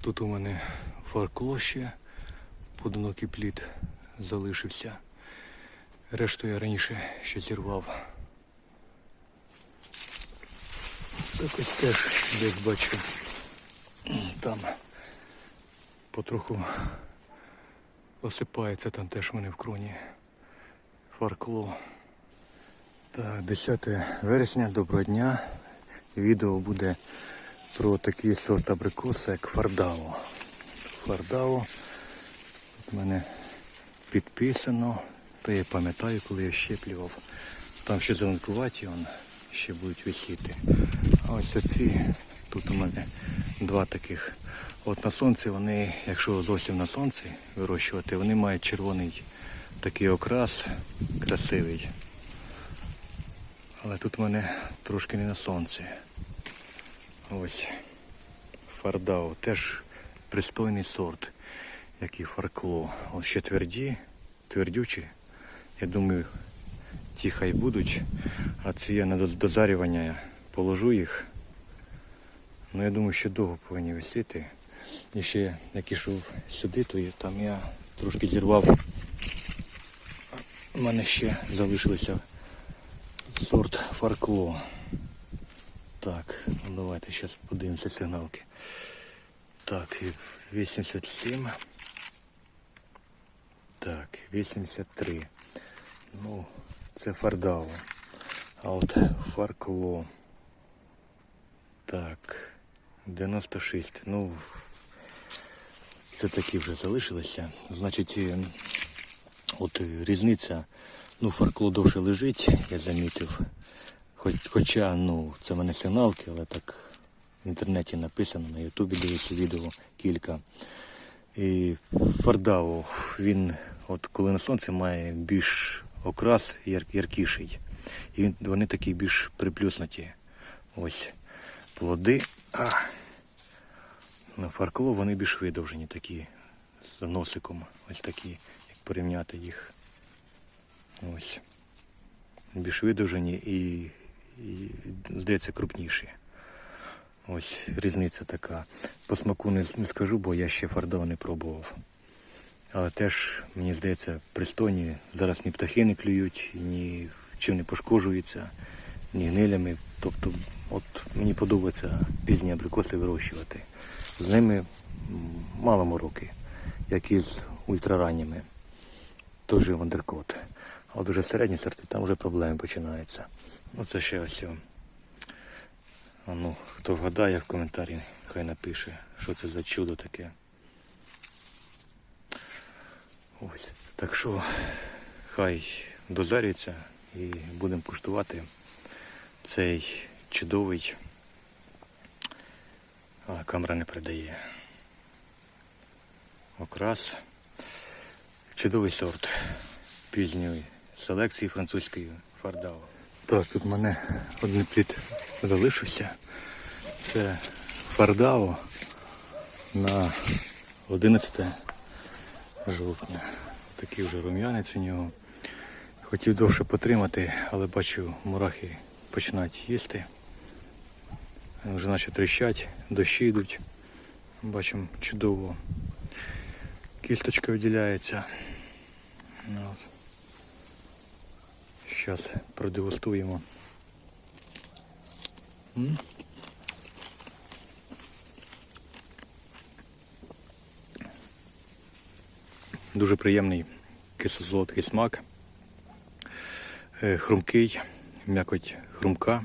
Тут у мене фаркло ще, подонокий плід залишився. Решту я раніше ще зірвав. Так ось теж десь бачу. Там потроху осипається, там теж в мене в кроні фаркло. Так, 10 вересня, доброго дня. Відео буде про такий сорт абрикоса, як фардао. Тут в мене підписано. Та я пам'ятаю, коли я щеплював. Там ще зеленкуваті он ще будуть висіти. А ось оці, тут у мене два таких. От на сонці вони, якщо зовсім на сонці вирощувати, вони мають червоний такий окрас красивий. Але тут в мене трошки не на сонці. Ось. Фардао. Теж пристойний сорт, як і фаркло. Ось ще тверді, твердючі. Я думаю, ті хай будуть. А ці я на доз- дозарювання положу їх. Ну я думаю, що довго повинні висіти. І ще як ішов сюди, то я- там я трошки зірвав. У мене ще залишилося сорт фаркло. Так, ну давайте зараз подивимося сигналки. Так, 87. Так, 83. Ну, це фардао. А от фаркло. Так, 96. Ну, це такі вже залишилися. Значить, от різниця, ну, фаркло довше лежить, я замітив. Хоч, хоча, ну, це мене сигналки, але так в інтернеті написано, на Ютубі дивився відео кілька. І фардао, він, от коли на сонці має більш окрас яр, яркіший. І він, вони такі більш приплюснуті. Ось плоди. А, на фаркло вони більш видовжені такі з носиком. Ось такі, як порівняти їх. Ось. Більш видовжені і, і здається крупніші. Ось різниця така. По смаку не, не скажу, бо я ще фардо не пробував. Але теж, мені здається, пристойні. Зараз ні птахи не клюють, ні чим не пошкоджуються, ні гнилями. Тобто, от мені подобається пізні абрикоси вирощувати. З ними мало мороки, як і з ультраранніми. Же вандеркот. А от уже середні сорти, там вже проблеми починаються. Оце ще ось. А ну, хто вгадає в коментарі, хай напише, що це за чудо таке. Ось. Так що хай дозарюється і будемо куштувати цей чудовий. А, камера не передає. Окрас. Чудовий сорт пізньої селекції французької фардао. Так, тут в мене один плід залишився. Це фардао на 11 жовтня. Такий вже рум'янець у нього. Хотів довше потримати, але бачу, мурахи починають їсти. Вже наче тріщать, дощі йдуть. Бачимо чудово. Кісточка виділяється. Ну, от. Зараз продегустуємо. Дуже приємний кисло-солодкий смак. Е, Хрумкий, м'якоть хрумка.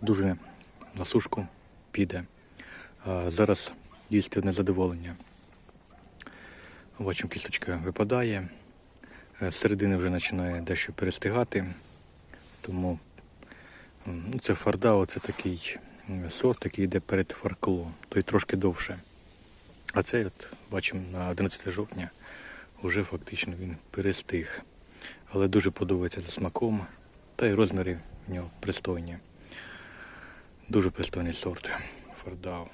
Дуже на сушку піде. Зараз їсти одне задоволення. Бачимо, кісточка випадає. Е, середини вже починає дещо перестигати. Тому ну, це фардао, це такий сорт, який йде перед фаркло, той трошки довше. А цей, от, бачимо, на 11 жовтня вже фактично він перестиг. Але дуже подобається за смаком, та й розміри в нього пристойні. Дуже пристойний сорт фардао.